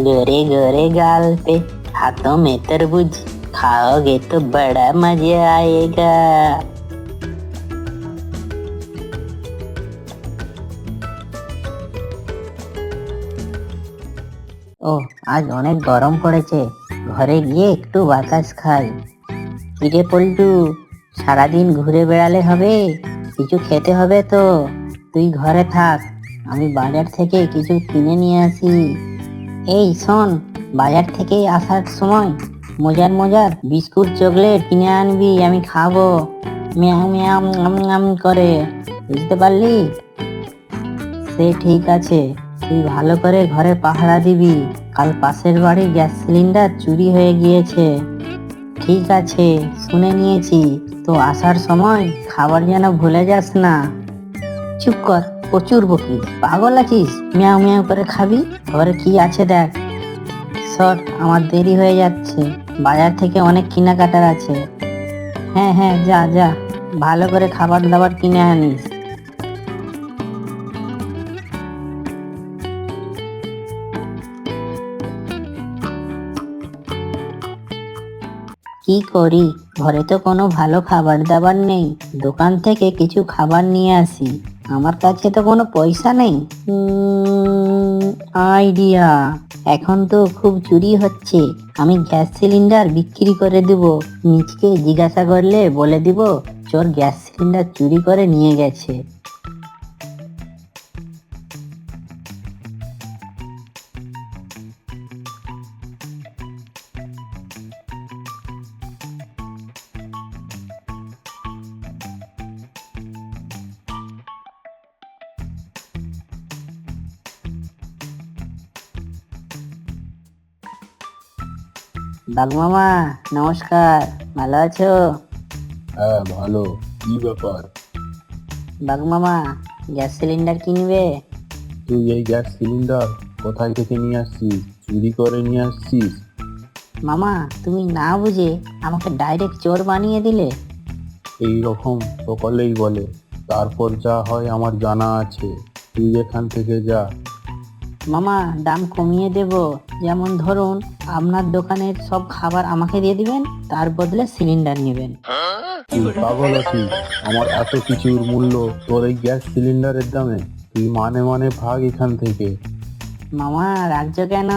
गोरे गोरे गाल पे हाथों में तरबूज खाओगे तो बड़ा मजा आएगा ও আজ অনেক গরম পড়েছে ঘরে গিয়ে একটু বাতাস খাই কিরে পল্টু সারাদিন ঘুরে বেড়ালে হবে কিছু খেতে হবে তো তুই ঘরে থাক আমি বাজার থেকে কিছু কিনে নিয়ে আসি এই শোন, বাজার থেকে আসার সময় মজার মজার বিস্কুট চকলেট কিনে আনবি, আমি খাব। ম্যাও ম্যাও আম করে। বুঝতে পারলি? সে ঠিক আছে, তুই ভালো করে ঘরে পাহারা দিবি। কাল পাশের বাড়ি গ্যাস সিলিন্ডার চুরি হয়ে গিয়েছে। ঠিক আছে, শুনে নিয়েছি। তো আসার সময় খাবার যেন ভুলে যাস না। চুপ কর। প্রচুর বকি। পাগল আছিস? মিয়াও মিয়াও করে খাবি? ঘরে কি আছে দেখ। সর, আমার দেরি হয়ে যাচ্ছে। বাজার থেকে অনেক কেনাকাটার আছে। হ্যাঁ হ্যাঁ যা যা। ভালো করে খাবার দাবার কিনে আনিস। কি করি? ঘরে তো কোনো ভালো খাবার দাবার নেই। দোকান থেকে কিছু খাবার নিয়ে আসি। আমার কাছে তো কোনো পয়সা নেই? আইডিয়া এখন তো খুব চুরি হচ্ছে। আমি গ্যাস সিলিন্ডার বিক্রি করে দেব। নিজকে জিজ্ঞাসা করলে বলে দিব, চোর গ্যাস সিলিন্ডার চুরি করে নিয়ে গেছে। বাগমামা নমস্কার। ভালো আছো? হ্যাঁ ভালো। কি ব্যাপার? বাগমামা গ্যাস সিলিন্ডার কিনবে? তুই এই গ্যাস সিলিন্ডার কোথায় থেকে নিয়ে আসছিস? চুরি করে নিয়ে আসছিস? মামা তুমি না বুঝে আমাকে ডাইরেক্ট চোর বানিয়ে দিলে? এই রকম সকলেই বলে। তারপর যা হয় আমার জানা আছে। তুই এখান থেকে যা। মামা দাম কমিয়ে দেব। যেমন ধরুন আপনার দোকানের সব খাবার আমাকে দিয়ে দিবেন তার বদলে সিলিন্ডার নেবেন। তুই পাগল আছিস? আমার এত কিছুর মূল্য তোর এই গ্যাস সিলিন্ডারের দামে তুই মানে মানে ভাগ এখান থেকে। মামা রাজ্য কেন?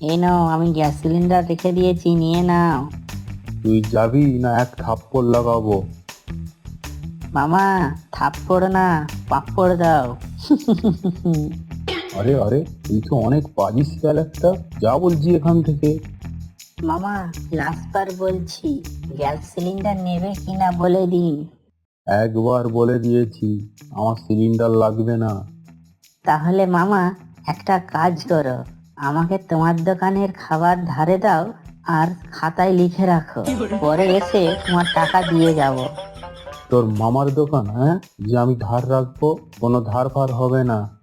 এই নাও আমি গ্যাস সিলিন্ডার রেখে দিয়েছি নিয়ে নাও। তুই যাবি না এক থাপ্পড় লাগাবো? মামা থাপ্পড় না পাপ্পড় দাও। আরে আরে তুই তো অনেক পাজিস গেল একটা। যা বলছি এখান থেকে। মামা লাস্টবার বলছি গ্যাস সিলিন্ডার নেবে কিনা বলে দিন। একবার বলে দিয়েছি আমার সিলিন্ডার লাগবে না। তাহলে মামা একটা কাজ করো আমাকে তোমার দোকানের খাবার ধারে দাও আর খাতায় লিখে রাখো। পরে এসে তোমার টাকা দিয়ে যাব। তোর মামার দোকান হ্যাঁ? যে আমি ধার রাখব কোনো ধার ফার হবে না।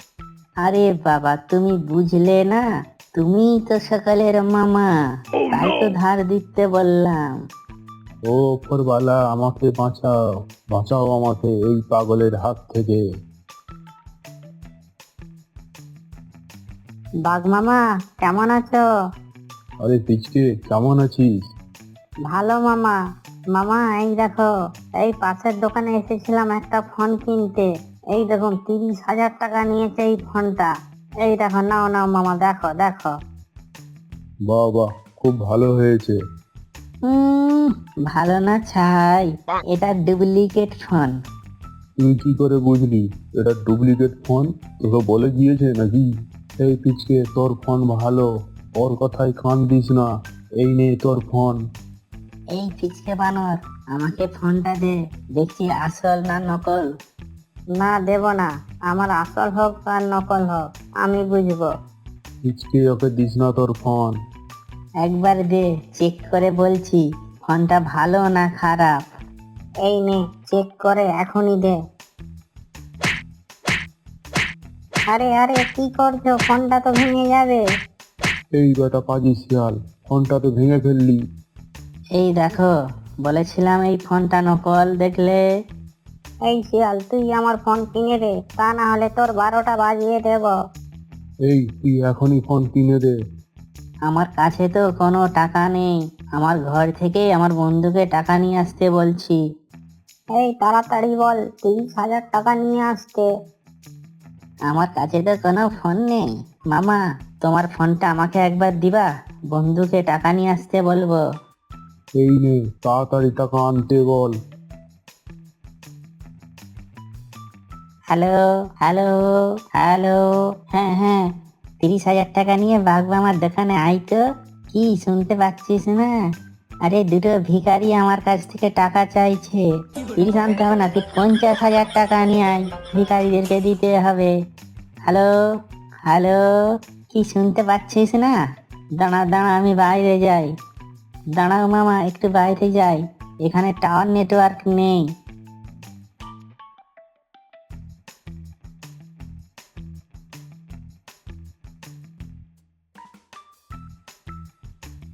আরে বাবা তুমি বুঝলে না? তুমি তো সকালের মামা। তাই তো ধার দিতে বললাম। ও ওপরওয়ালা আমাকে বাঁচাও। বাঁচাও আমাকে এই পাগলের হাত থেকে। বাঘ মামা কেমন আছো? আরে পিচকে কেমন আছিস? ভালো মামা। মামা এই দেখো এই পাশের দোকানে এসেছিলাম একটা ফোন কিনতে। এই দেখুন তিরিশ হাজার টাকা নিয়েছে এই ফোনটা। এই দেখো নাও নাও মামা দেখো দেখো। বাহ বাহ খুব ভালো হয়েছে। উম, ভালো না ছাই এটা ডুপ্লিকেট ফোন। তুই কি করে বুঝলি? এটা ডুপ্লিকেট ফোন? তোকে বলে দিয়েছে নাকি? এই পিচকে তোর ফোন ভালো ওর কথাই কান দিস না এই নে তোর ফোন। এই পিচকে বানর আমাকে ফোনটা দে দেখছি আসল না নকল? না দেব না আমার আসল হোক আর নকল হোক আমি বুঝব। পিচকে ওকে দিস না তোর ফোন। একবার দে চেক করে বলছি ফোনটা ভালো না খারাপ? এই নে চেক করে এখনই দে। আরে আরে কি করছ? ফোনটা তো ভেঙে যাবে। এই বেটা পাজি শিয়াল ফোনটা তো ভেঙে ফেললি। এই দেখো বলেছিলাম এই ফোনটা নকল দেখলে। এই শিয়াল তুই আমার ফোন কিনে দে তা না হলে তোর বারোটা বাজিয়ে দেব। এই তুই এখনই ফোন কিনে দে। আমার কাছে তো কোনো টাকা নেই আমার ঘর থেকে আমার বন্ধুকে টাকা নিয়ে আসতে বলছি। এই তাড়াতাড়ি বল তিরিশ হাজার টাকা নিয়ে আসতে। আমার কাছে তো কোনো ফোন নেই। মামা তোমার ফোনটা আমাকে একবার দিবা? বন্ধুকে টাকা নিয়ে আসতে বলব। এই নে তাড়াতাড়ি টাকা আনতে বল। হ্যালো হ্যালো হ্যালো হ্যাঁ হ্যাঁ। তিরিশ হাজার টাকা নিয়ে বাঘ মামার দোকানে আই তো। কি শুনতে পাচ্ছিস না? আরে দুটো ভিখারি আমার কাছ থেকে টাকা চাইছে। তিরিশ আনতে হবে না তুই পঞ্চাশ হাজার টাকা নিয়ে আয়। ভিখারিদেরকে দিতে হবে। হ্যালো হ্যালো, কি শুনতে পাচ্ছিস না? দাঁড়া দাঁড়া, আমি বাইরে যাই। দাঁড়াও মামা, একটু বাইরে যাই। এখানে টাওয়ার নেটওয়ার্ক নেই।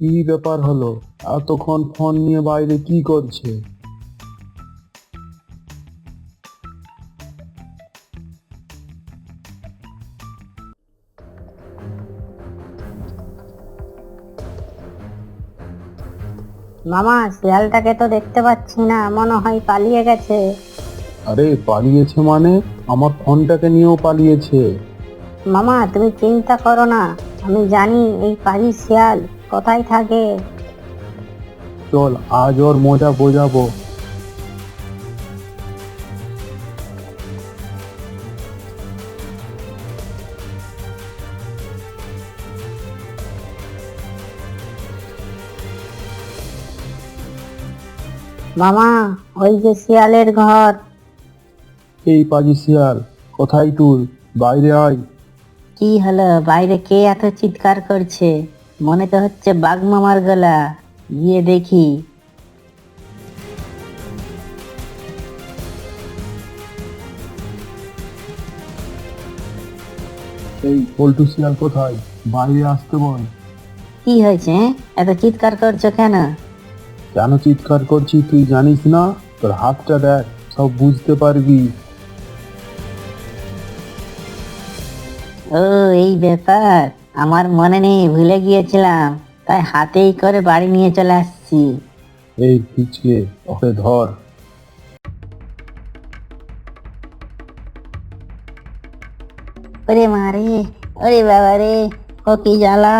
কি ব্যাপার হলো? এতক্ষণ ফোন নিয়ে বাইরে কি করছে? মামা শিয়ালটাকে তো দেখতে পাচ্ছি না মনে হয় পালিয়ে গেছে। আরে পালিয়েছে মানে? আমার ফোনটাকে নিয়েও পালিয়েছে। মামা তুমি চিন্তা করো না আমি জানি এই পাজি শিয়াল। কোথায় থাকে? চল আজ ওর মজা বোঝাবো। মামা ওই যে শিয়ালের ঘর। এই পাজি শিয়াল কোথায় তুই? বাইরে আয়। কি হলো? বাইরে কে এত চিৎকার করছে? মনে তো হচ্ছে বাঘ মামার গলা। গিয়ে দেখি। এই পল্টু শিয়াল কোথায়? বাইরে আসতে বল। কি হয়েছে? হ্যাঁ? এত চিৎকার করছ কেন? কেন চিৎকার করছি তুই জানিস না? তোর হাতটা দেখ সব বুঝতে পারবি। ও এই ব্যাপার। আমার মনে নেই ভুলে গিয়েছিলাম। তাই হাতেই করে বাড়ি নিয়ে চলে আসছি। এই পিছিয়ে ওকে ধর। ওরে মারে ওরে বাবা রে ও কি জ্বালা?